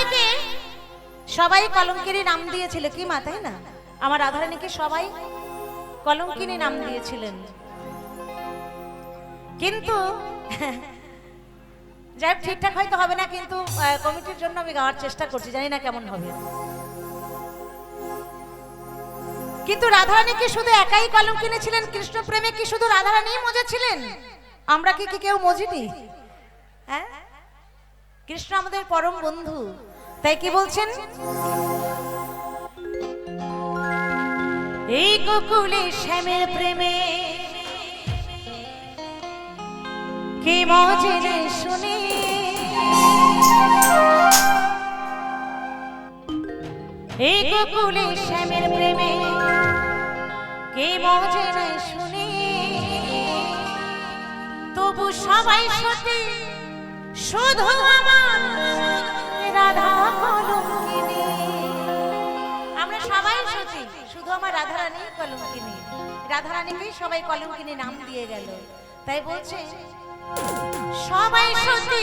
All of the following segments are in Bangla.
রাধারানীকে সবাই কলঙ্কিনী নাম দিয়েছিল। কি মা, তাই না? আমার রাধারানীকে সবাই কলঙ্কিনী নাম দিয়েছিলেন। কিন্তু যাই ঠিকঠাক হয়তো হবে না, কিন্তু কমিটির জন্য আমি গাওয়ার চেষ্টা করছি, জানি না কেমন হবে। কিন্তু রাধারানী কি শুধু একাই কলঙ্কিনী ছিলেন? কৃষ্ণ প্রেমে কি শুধু রাধারানী মজা ছিলেন? আমরা কি কি কেউ মজিনি? হ্যাঁ? কৃষ্ণ আমাদের পরম বন্ধু। তাই কি বলছেন? এই গোকুলে শ্যামের প্রেমে কি মজে শুনি? এই গোকুলে শ্যামের প্রেমে কে মজে শুনি? তবু সবাই সতী শুধু আমার শুধু আমার রাধারানী কলঙ্কিনী রাধারানীকেই সবাই কলঙ্কিনী নাম দিয়ে গেল। তাই বলছে সবাই সতী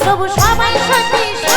তবু সবাই সত্যি